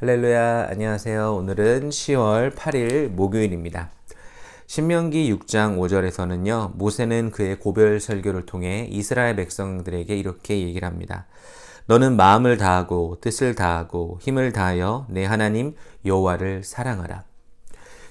할렐루야, 안녕하세요. 오늘은 10월 8일 목요일입니다. 신명기 6장 5절에서는요, 모세는 그의 고별 설교를 통해 이스라엘 백성들에게 이렇게 얘기를 합니다. 너는 마음을 다하고 뜻을 다하고 힘을 다하여 내 하나님 여호와를 사랑하라.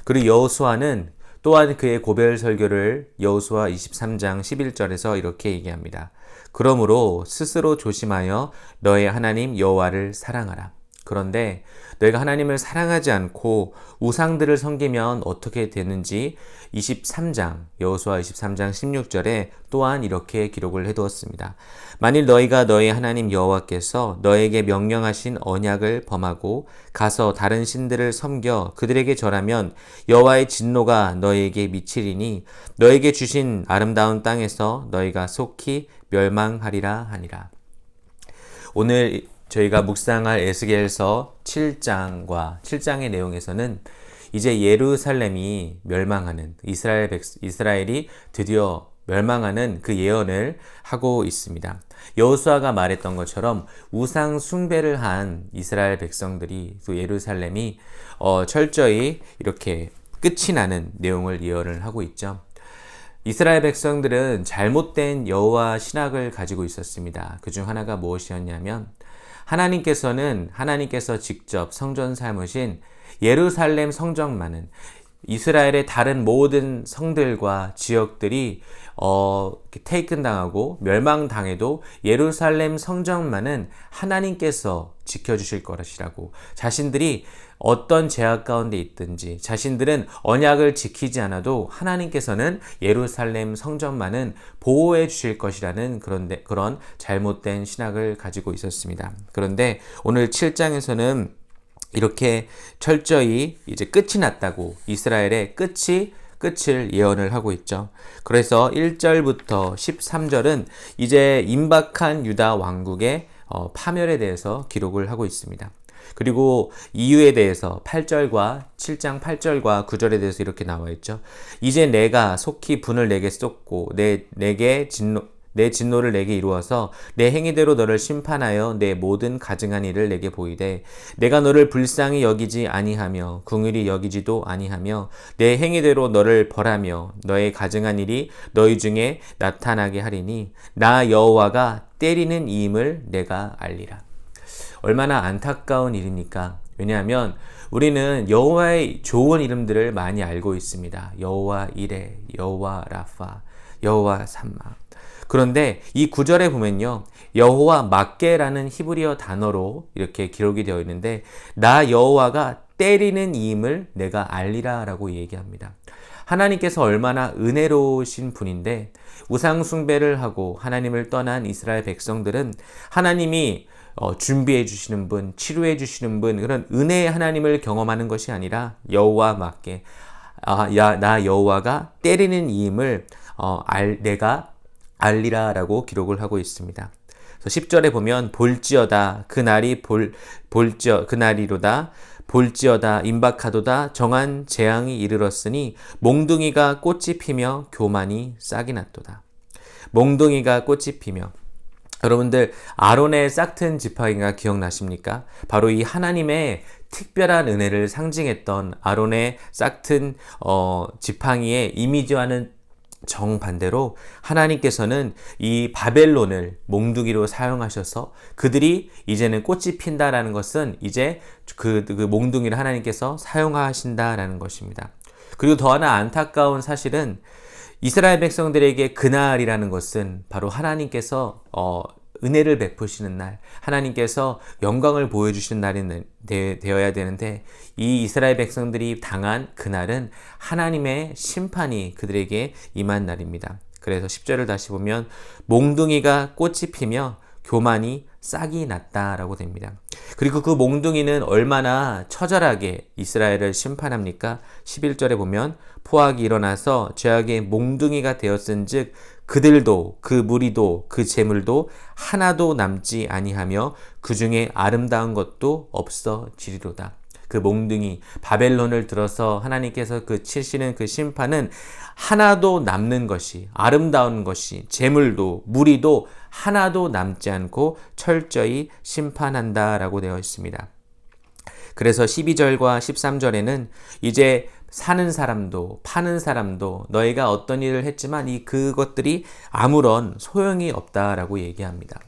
그리고 여호수아는 또한 그의 고별 설교를 여호수아 23장 11절에서 이렇게 얘기합니다. 그러므로 스스로 조심하여 너의 하나님 여호와를 사랑하라. 그런데 너희가 하나님을 사랑하지 않고 우상들을 섬기면 어떻게 되는지 23장 여호수아 23장 16절에 또한 이렇게 기록을 해 두었습니다. 만일 너희가 너희 하나님 여호와께서 너에게 명령하신 언약을 범하고 가서 다른 신들을 섬겨 그들에게 절하면 여호와의 진노가 너희에게 미치리니 너에게 주신 아름다운 땅에서 너희가 속히 멸망하리라 하니라. 오늘 저희가 묵상할 에스겔서 7장과 7장의 내용에서는 이제 예루살렘이 멸망하는 이스라엘 백, 이스라엘이 드디어 멸망하는 그 예언을 하고 있습니다. 여호수아가 말했던 것처럼 우상 숭배를 한 이스라엘 백성들이 또 예루살렘이 어, 철저히 이렇게 끝이 나는 내용을 예언을 하고 있죠. 이스라엘 백성들은 잘못된 여호와 신학을 가지고 있었습니다. 그 중 하나가 무엇이었냐면 하나님께서는 하나님께서 직접 성전 삼으신 예루살렘 성전만은 이스라엘의 다른 모든 성들과 지역들이 어, 테이큰 당하고 멸망당해도 예루살렘 성전만은 하나님께서 지켜주실 것이라고 자신들이 어떤 제약 가운데 있든지 자신들은 언약을 지키지 않아도 하나님께서는 예루살렘 성전만은 보호해 주실 것이라는 그런 그런 잘못된 신학을 가지고 있었습니다. 그런데 오늘 7장에서는 이렇게 철저히 이제 끝이 났다고 이스라엘의 끝이 끝을 예언을 하고 있죠. 그래서 1절부터 13절은 이제 임박한 유다 왕국의 어, 파멸에 대해서 기록을 하고 있습니다. 그리고 이유에 대해서 8절과 7장 8절과 9절에 대해서 이렇게 나와 있죠. 이제 내가 속히 분을 내게 쏟고 내 내게 진노 내 진노를 내게 이루어서 내 행위대로 너를 심판하여 내 모든 가증한 일을 내게 보이되 내가 너를 불쌍히 여기지 아니하며 궁일이 여기지도 아니하며 내 행위대로 너를 벌하며 너의 가증한 일이 너희 중에 나타나게 하리니 나 여호와가 때리는 이임을 내가 알리라. 얼마나 안타까운 일입니까? 왜냐하면 우리는 여호와의 좋은 이름들을 많이 알고 있습니다. 여호와 이레, 여호와 라파, 여호와 삼마. 그런데 이 구절에 보면요. 여호와 막게라는 히브리어 단어로 이렇게 기록이 되어 있는데 나 여호와가 때리는 이임을 내가 알리라라고 얘기합니다. 하나님께서 얼마나 은혜로우신 분인데 우상 숭배를 하고 하나님을 떠난 이스라엘 백성들은 하나님이 어, 준비해 주시는 분, 치료해 주시는 분, 그런 은혜의 하나님을 경험하는 것이 아니라 여호와 맞게 아, 야, 나 여호와가 때리는 이임을 어, 알, 내가 알리라라고 기록을 하고 있습니다. 10절에 보면 볼지어다 그 날이 볼 볼지어 그 날이로다 볼지어다 임박하도다 정한 재앙이 이르렀으니 몽둥이가 꽃이 피며 교만이 싹이 났도다. 몽둥이가 꽃이 피며 여러분들 아론의 싹튼 지팡이가 기억나십니까? 바로 이 하나님의 특별한 은혜를 상징했던 아론의 싹튼 어, 지팡이의 이미지와는 정반대로 하나님께서는 이 바벨론을 몽둥이로 사용하셔서 그들이 이제는 꽃이 핀다라는 것은 이제 그, 그 몽둥이를 하나님께서 사용하신다라는 것입니다. 그리고 더 하나 안타까운 사실은 이스라엘 백성들에게 그날이라는 것은 바로 하나님께서 어, 은혜를 베푸시는 날, 하나님께서 영광을 보여주시는 날이 되어야 되는데 이 이스라엘 백성들이 당한 그날은 하나님의 심판이 그들에게 임한 날입니다. 그래서 10절을 다시 보면 몽둥이가 꽃이 피며 교만이 싹이 났다라고 됩니다. 그리고 그 몽둥이는 얼마나 처절하게 이스라엘을 심판합니까? 11절에 보면 포악이 일어나서 죄악의 몽둥이가 되었은즉 그들도 그 무리도 그 재물도 하나도 남지 아니하며 그 중에 아름다운 것도 없어지리로다. 그 몽둥이 바벨론을 들어서 하나님께서 그 치시는 그 심판은 하나도 남는 것이 아름다운 것이 재물도 무리도 하나도 남지 않고 철저히 심판한다라고 되어 있습니다. 그래서 12절과 13절에는 이제 사는 사람도 파는 사람도 너희가 어떤 일을 했지만 이 그것들이 아무런 소용이 없다라고 얘기합니다.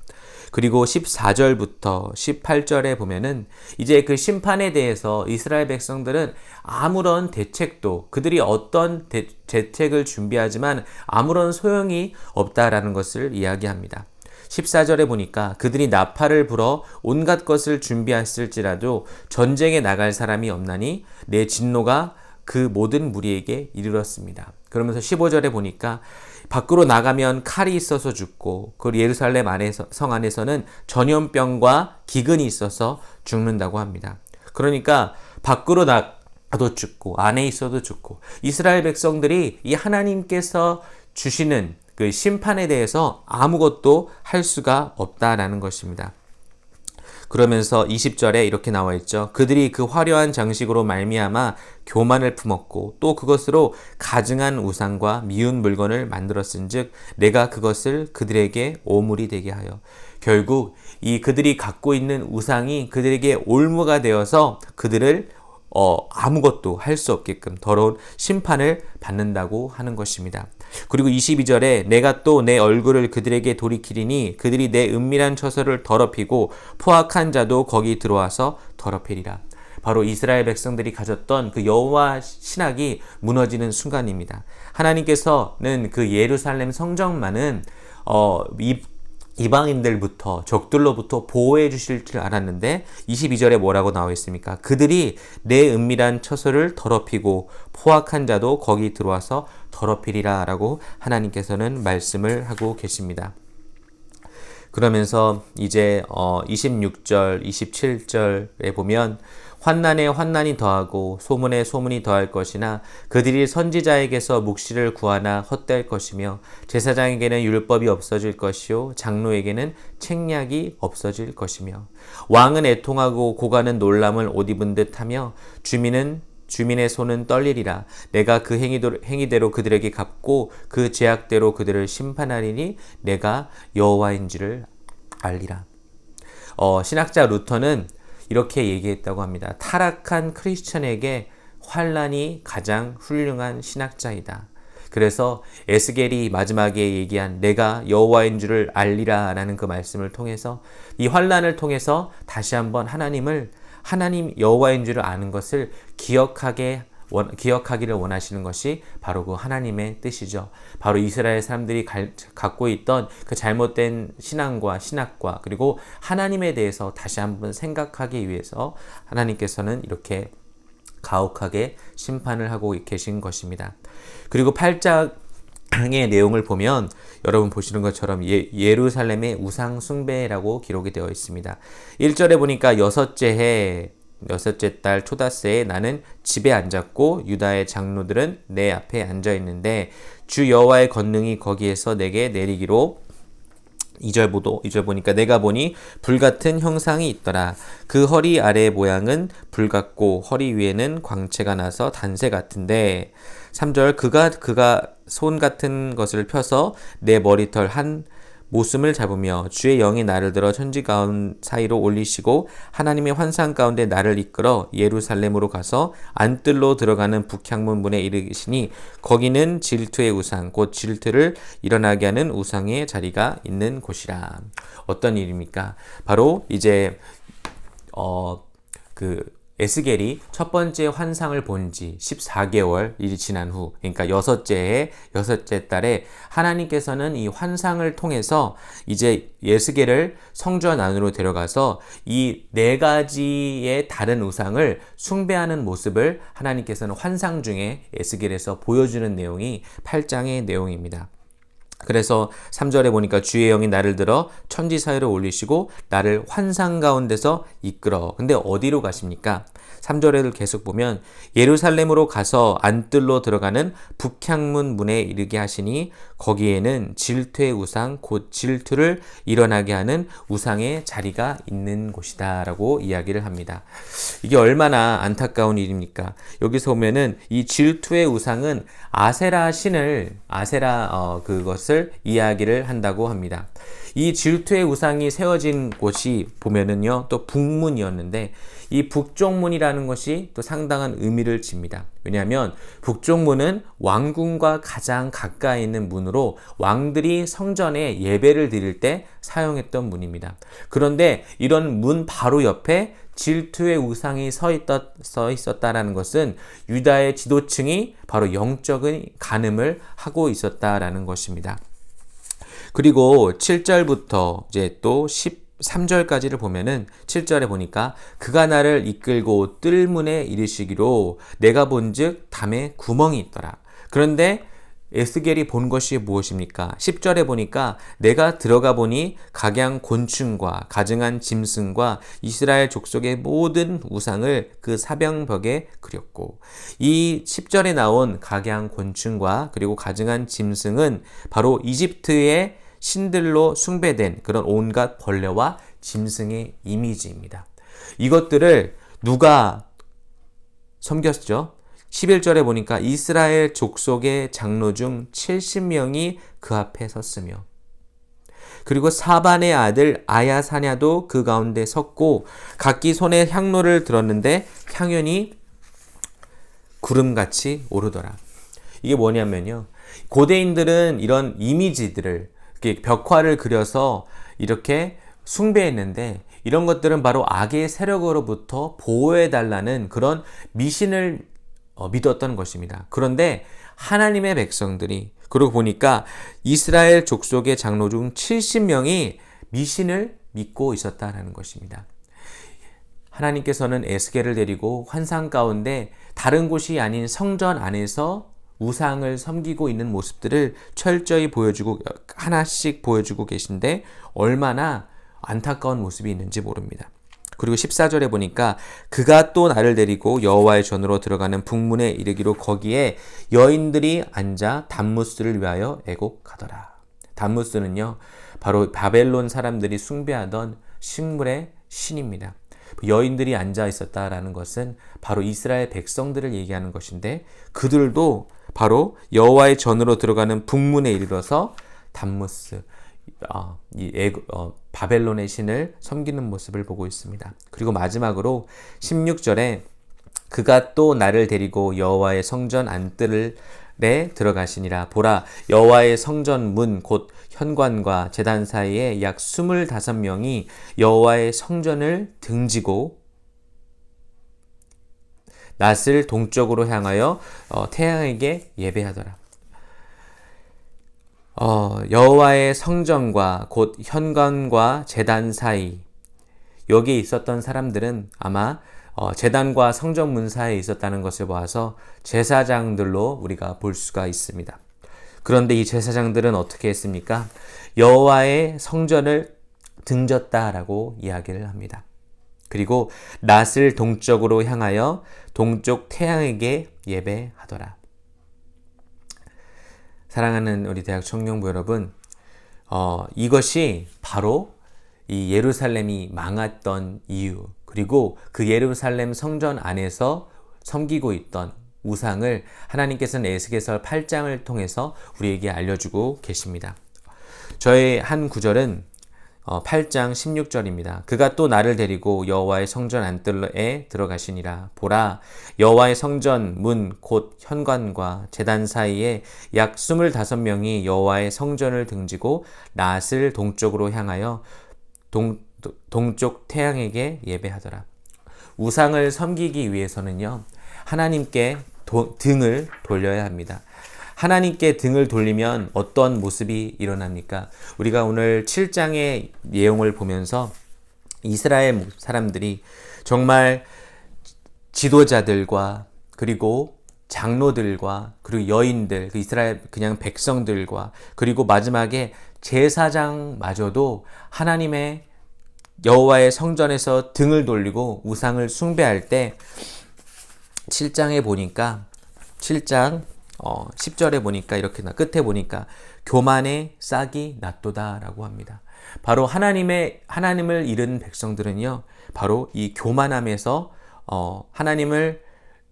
그리고 14절부터 18절에 보면은 이제 그 심판에 대해서 이스라엘 백성들은 아무런 대책도 그들이 어떤 대, 대책을 준비하지만 아무런 소용이 없다라는 것을 이야기합니다. 14절에 보니까 그들이 나팔을 불어 온갖 것을 준비했을지라도 전쟁에 나갈 사람이 없나니 내 진노가 그 모든 무리에게 이르렀습니다. 그러면서 15절에 보니까 밖으로 나가면 칼이 있어서 죽고 그 예루살렘 안에서 성 안에서는 전염병과 기근이 있어서 죽는다고 합니다. 그러니까 밖으로 나가도 죽고 안에 있어도 죽고 이스라엘 백성들이 이 하나님께서 주시는 그 심판에 대해서 아무것도 할 수가 없다라는 것입니다. 그러면서 20절에 이렇게 나와 있죠. 그들이 그 화려한 장식으로 말미암아 교만을 품었고 또 그것으로 가증한 우상과 미운 물건을 만들었은즉 내가 그것을 그들에게 오물이 되게 하여 결국 이 그들이 갖고 있는 우상이 그들에게 올무가 되어서 그들을 어, 아무것도 할 수 없게끔 더러운 심판을 받는다고 하는 것입니다. 그리고 22절에 내가 또 내 얼굴을 그들에게 돌이키리니 그들이 내 은밀한 처소를 더럽히고 포악한 자도 거기 들어와서 더럽히리라. 바로 이스라엘 백성들이 가졌던 그 여호와 신학이 무너지는 순간입니다. 하나님께서는 그 예루살렘 성전만은 어, 이 이방인들부터 적들로부터 보호해 주실 줄 알았는데 22절에 뭐라고 나와 있습니까? 그들이 내 은밀한 처소를 더럽히고 포악한 자도 거기 들어와서 더럽히리라라고 하나님께서는 말씀을 하고 계십니다. 그러면서 이제 어 26절, 27절에 보면 환난에 환난이 더하고 소문에 소문이 더할 것이나 그들이 선지자에게서 묵시를 구하나 헛될 것이며 제사장에게는 율법이 없어질 것이요 장로에게는 책략이 없어질 것이며 왕은 애통하고 고가는 놀람을 옷 입은 듯하며 주민은 주민의 손은 떨리리라. 내가 그 행위대로 그들에게 갚고 그 제약대로 그들을 심판하리니 내가 여호와인지를 알리라. 어, 신학자 루터는 이렇게 얘기했다고 합니다. 타락한 크리스천에게 환란이 가장 훌륭한 신학자이다. 그래서 에스겔이 마지막에 얘기한 내가 여호와인 줄을 알리라라는 그 말씀을 통해서 이 환란을 통해서 다시 한번 하나님을 하나님 여호와인 줄을 아는 것을 기억하게 원, 기억하기를 원하시는 것이 바로 그 하나님의 뜻이죠. 바로 이스라엘 사람들이 갈, 갖고 있던 그 잘못된 신앙과 신학과 그리고 하나님에 대해서 다시 한번 생각하기 위해서 하나님께서는 이렇게 가혹하게 심판을 하고 계신 것입니다. 그리고 8장의 내용을 보면 여러분 보시는 것처럼 예, 루살렘의 우상 숭배라고 기록이 되어 있습니다. 1절에 보니까 여섯째 해 여섯째 달 초다세에 나는 집에 앉았고 유다의 장로들은 내 앞에 앉아 있는데 주 여호와의 권능이 거기에서 내게 내리기로 2절 보도 2절 보니까 내가 보니 불 같은 형상이 있더라. 그 허리 아래 모양은 불 같고 허리 위에는 광채가 나서 단새 같은데 3절 그가 그가 손 같은 것을 펴서 내 머리털 한 모습을 잡으며 주의 영이 나를 들어 천지 가운 사이로 올리시고 하나님의 환상 가운데 나를 이끌어 예루살렘으로 가서 안뜰로 들어가는 북향문 문에 이르시니 거기는 질투의 우상 곧 질투를 일어나게 하는 우상의 자리가 있는 곳이라. 어떤 일입니까? 바로 이제 어그 에스겔이 첫 번째 환상을 본 지 14개월이 지난 후, 그러니까 여섯째에, 여섯째 달에 하나님께서는 이 환상을 통해서 이제 에스겔을 성전 안으로 데려가서 이 네 가지의 다른 우상을 숭배하는 모습을 하나님께서는 환상 중에 에스겔에서 보여주는 내용이 8장의 내용입니다. 그래서 3절에 보니까 주의 영이 나를 들어 천지 사이로 올리시고 나를 환상 가운데서 이끌어. 근데 어디로 가십니까? 3절에를 계속 보면 예루살렘으로 가서 안뜰로 들어가는 북향문 문에 이르게 하시니 거기에는 질투의 우상 곧 질투를 일어나게 하는 우상의 자리가 있는 곳이다라고 이야기를 합니다. 이게 얼마나 안타까운 일입니까? 여기서 보면은 이 질투의 우상은 아세라 신을 아세라 어, 그것을 이야기를 한다고 합니다. 이 질투의 우상이 세워진 곳이 보면은요, 또 북문이었는데, 이 북쪽문이라는 것이 또 상당한 의미를 집니다. 왜냐하면 북쪽문은 왕궁과 가장 가까이 있는 문으로 왕들이 성전에 예배를 드릴 때 사용했던 문입니다. 그런데 이런 문 바로 옆에 질투의 우상이 서, 있다, 서 있었다라는 것은 유다의 지도층이 바로 영적인 간음을 하고 있었다라는 것입니다. 그리고 7절부터 이제 또 13절까지를 보면은 7절에 보니까 그가 나를 이끌고 뜰문에 이르시기로 내가 본즉 담에 구멍이 있더라. 그런데 에스겔이 본 것이 무엇입니까? 10절에 보니까 내가 들어가 보니 각양 곤충과 가증한 짐승과 이스라엘 족속의 모든 우상을 그 사병벽에 그렸고 이 10절에 나온 각양 곤충과 그리고 가증한 짐승은 바로 이집트의 신들로 숭배된 그런 온갖 벌레와 짐승의 이미지입니다. 이것들을 누가 섬겼죠? 11절에 보니까 이스라엘 족속의 장로 중 70명이 그 앞에 섰으며 그리고 사반의 아들 아야사냐도 그 가운데 섰고 각기 손에 향로를 들었는데 향연이 구름같이 오르더라. 이게 뭐냐면요. 고대인들은 이런 이미지들을 벽화를 그려서 이렇게 숭배했는데 이런 것들은 바로 악의 세력으로부터 보호해 달라는 그런 미신을 어, 믿었던 것입니다. 그런데 하나님의 백성들이 그러고 보니까 이스라엘 족속의 장로 중 70명이 미신을 믿고 있었다라는 것입니다. 하나님께서는 에스겔을 데리고 환상 가운데 다른 곳이 아닌 성전 안에서 우상을 섬기고 있는 모습들을 철저히 보여주고 하나씩 보여주고 계신데 얼마나 안타까운 모습이 있는지 모릅니다. 그리고 14절에 보니까 그가 또 나를 데리고 여호와의 전으로 들어가는 북문에 이르기로 거기에 여인들이 앉아 담무스를 위하여 애곡하더라. 담무스는요. 바로 바벨론 사람들이 숭배하던 식물의 신입니다. 여인들이 앉아 있었다라는 것은 바로 이스라엘 백성들을 얘기하는 것인데 그들도 바로 여호와의 전으로 들어가는 북문에 이르러서 담무스 어, 이 애고, 어, 바벨론의 신을 섬기는 모습을 보고 있습니다. 그리고 마지막으로 16절에 그가 또 나를 데리고 여호와의 성전 안뜰을 에 들어가시니라 보라 여호와의 성전 문 곧 현관과 제단 사이에 약 25명이 여호와의 성전을 등지고 낯을 동쪽으로 향하여 어, 태양에게 예배하더라. 어, 여호와의 성전과 곧 현관과 제단 사이 여기에 있었던 사람들은 아마 어, 재단과 성전 문 사이에 있었다는 것을 보아서 제사장들로 우리가 볼 수가 있습니다. 그런데 이 제사장들은 어떻게 했습니까? 여호와의 성전을 등졌다라고 이야기를 합니다. 그리고 낯을 동쪽으로 향하여 동쪽 태양에게 예배하더라. 사랑하는 우리 대학 청년부 여러분, 어, 이것이 바로 이 예루살렘이 망했던 이유, 그리고 그 예루살렘 성전 안에서 섬기고 있던 우상을 하나님께서는 에스겔서 8장을 통해서 우리에게 알려주고 계십니다. 저의 한 구절은 8장 어, 16절입니다. 그가 또 나를 데리고 여호와의 성전 안뜰에 들어가시니라. 보라, 여호와의 성전 문 곧 현관과 제단 사이에 약 25명이 여호와의 성전을 등지고 낫을 동쪽으로 향하여 동, 동쪽 태양에게 예배하더라. 우상을 섬기기 위해서는요, 하나님께 도, 등을 돌려야 합니다. 하나님께 등을 돌리면 어떤 모습이 일어납니까? 우리가 오늘 7장의 내용을 보면서 이스라엘 사람들이 정말 지도자들과 그리고 장로들과 그리고 여인들, 그 이스라엘 그냥 백성들과 그리고 마지막에 제사장마저도 하나님의 여호와의 성전에서 등을 돌리고 우상을 숭배할 때 7장에 보니까 7장 어, 10절에 보니까 이렇게 나 끝에 보니까 교만의 싹이 낫도다라고 합니다. 바로 하나님의 하나님을 잃은 백성들은요. 바로 이 교만함에서 어, 하나님을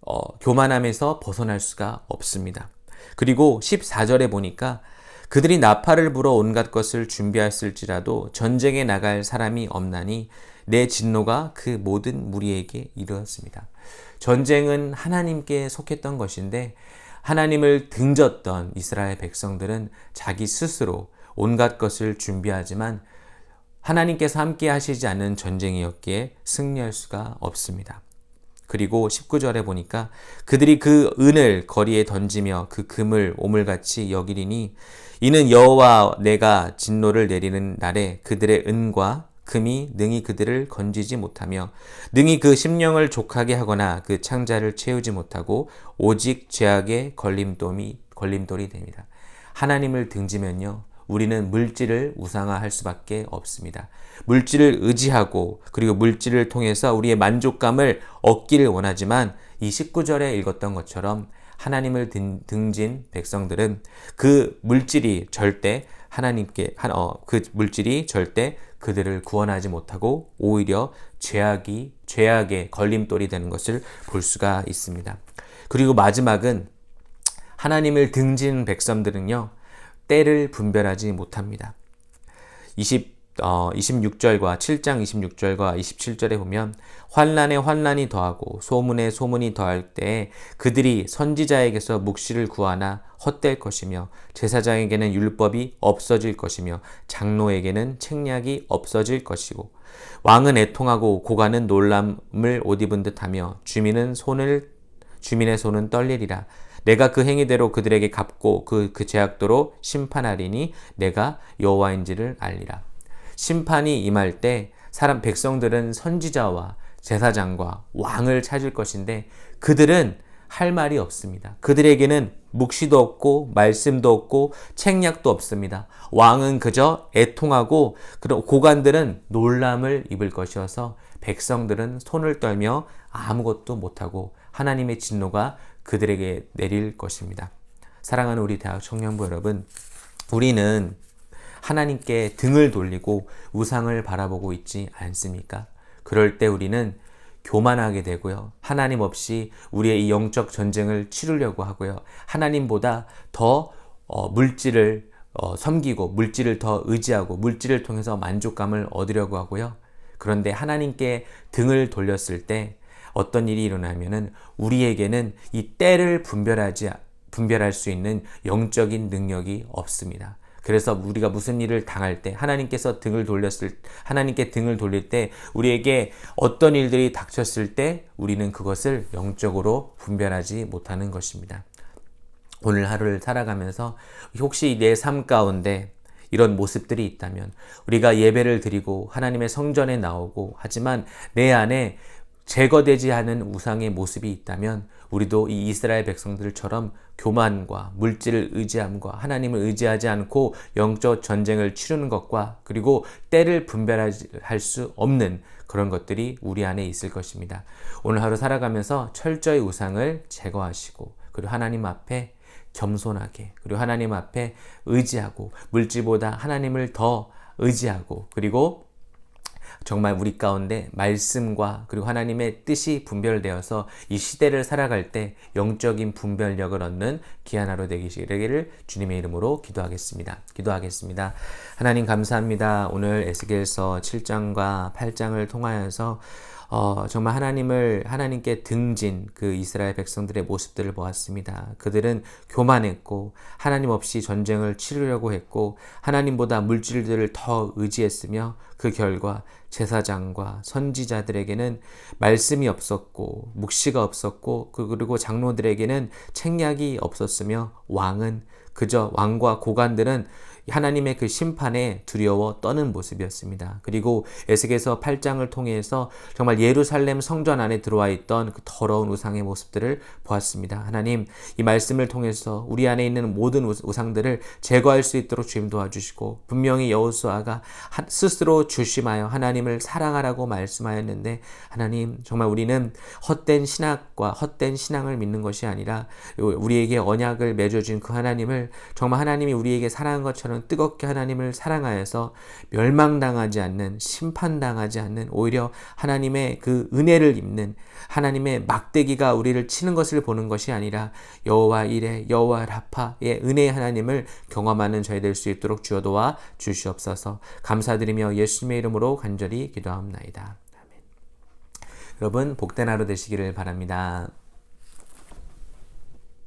어, 교만함에서 벗어날 수가 없습니다. 그리고 14절에 보니까 그들이 나팔을 불어 온갖 것을 준비했을지라도 전쟁에 나갈 사람이 없나니 내 진노가 그 모든 무리에게 이르렀습니다. 전쟁은 하나님께 속했던 것인데 하나님을 등졌던 이스라엘 백성들은 자기 스스로 온갖 것을 준비하지만 하나님께서 함께 하시지 않는 전쟁이었기에 승리할 수가 없습니다. 그리고 19절에 보니까 그들이 그 은을 거리에 던지며 그 금을 오물같이 여기리니 이는 여호와 내가 진노를 내리는 날에 그들의 은과 금이 능히 그들을 건지지 못하며 능히 그 심령을 족하게 하거나 그 창자를 채우지 못하고 오직 죄악의 걸림돌이 걸림돌이 됩니다. 하나님을 등지면요. 우리는 물질을 우상화할 수밖에 없습니다. 물질을 의지하고 그리고 물질을 통해서 우리의 만족감을 얻기를 원하지만 이 19절에 읽었던 것처럼 하나님을 등진 백성들은 그 물질이 절대 하나님께 어, 그 물질이 절대 그들을 구원하지 못하고 오히려 죄악이 죄악의 걸림돌이 되는 것을 볼 수가 있습니다. 그리고 마지막은 하나님을 등진 백성들은요 때를 분별하지 못합니다. 20 어, 26절과 7장 26절과 27절에 보면 환란에 환란이 더하고 소문에 소문이 더할 때 그들이 선지자에게서 묵시를 구하나 헛될 것이며 제사장에게는 율법이 없어질 것이며 장로에게는 책략이 없어질 것이고 왕은 애통하고 고관은 놀람을 옷 입은 듯하며 주민은 손을 주민의 손은 떨리리라 내가 그 행위대로 그들에게 갚고 그, 그 죄악도로 심판하리니 내가 여호와인지를 알리라. 심판이 임할 때 사람 백성들은 선지자와 제사장과 왕을 찾을 것인데 그들은 할 말이 없습니다. 그들에게는 묵시도 없고 말씀도 없고 책략도 없습니다. 왕은 그저 애통하고 그런 고관들은 놀람을 입을 것이어서 백성들은 손을 떨며 아무것도 못하고 하나님의 진노가 그들에게 내릴 것입니다. 사랑하는 우리 대학 청년부 여러분, 우리는 하나님께 등을 돌리고 우상을 바라보고 있지 않습니까? 그럴 때 우리는 교만하게 되고요. 하나님 없이 우리의 이 영적 전쟁을 치르려고 하고요. 하나님보다 더 어, 물질을 어, 섬기고 물질을 더 의지하고 물질을 통해서 만족감을 얻으려고 하고요. 그런데 하나님께 등을 돌렸을 때 어떤 일이 일어나면은 우리에게는 이 때를 분별하지 분별할 수 있는 영적인 능력이 없습니다. 그래서 우리가 무슨 일을 당할 때 하나님께서 등을 돌렸을 하나님께 등을 돌릴 때 우리에게 어떤 일들이 닥쳤을 때 우리는 그것을 영적으로 분별하지 못하는 것입니다. 오늘 하루를 살아가면서 혹시 내 삶 가운데 이런 모습들이 있다면 우리가 예배를 드리고 하나님의 성전에 나오고 하지만 내 안에 제거되지 않은 우상의 모습이 있다면 우리도 이 이스라엘 백성들처럼 교만과 물질을 의지함과 하나님을 의지하지 않고 영적 전쟁을 치르는 것과 그리고 때를 분별할 수 없는 그런 것들이 우리 안에 있을 것입니다. 오늘 하루 살아가면서 철저히 우상을 제거하시고 그리고 하나님 앞에 겸손하게 그리고 하나님 앞에 의지하고 물질보다 하나님을 더 의지하고 그리고 정말 우리 가운데 말씀과 그리고 하나님의 뜻이 분별되어서 이 시대를 살아갈 때 영적인 분별력을 얻는 귀한 하루 되기를 주님의 이름으로 기도하겠습니다. 기도하겠습니다. 하나님 감사합니다. 오늘 에스겔서 7장과 8장을 통하여서 어, 정말 하나님을 하나님께 등진 그 이스라엘 백성들의 모습들을 보았습니다. 그들은 교만했고 하나님 없이 전쟁을 치르려고 했고 하나님보다 물질들을 더 의지했으며 그 결과 제사장과 선지자들에게는 말씀이 없었고 묵시가 없었고 그 그리고 장로들에게는 책략이 없었으며 왕은 그저 왕과 고관들은 하나님의 그 심판에 두려워 떠는 모습이었습니다. 그리고 에스겔서 8장을 통해서 정말 예루살렘 성전 안에 들어와 있던 그 더러운 우상의 모습들을 보았습니다. 하나님 이 말씀을 통해서 우리 안에 있는 모든 우상들을 제거할 수 있도록 주님 도와주시고 분명히 여호수아가 스스로 주심하여 하나님을 사랑하라고 말씀하였는데 하나님 정말 우리는 헛된 신학과 헛된 신앙을 믿는 것이 아니라 우리에게 언약을 맺어준 그 하나님을 정말 하나님이 우리에게 사랑한 것처럼 위해서는 뜨겁게 하나님을 사랑하여서 멸망당하지 않는 심판당하지 않는 오히려 하나님의 그 은혜를 입는 하나님의 막대기가 우리를 치는 것을 보는 것이 아니라 여호와 이레 여호와 라파의 은혜의 하나님을 경험하는 저희 될 수 있도록 주여 도와 주시옵소서 감사드리며 예수님의 이름으로 간절히. 아멘. 여러분 복된 하루 되시기를 바랍니다.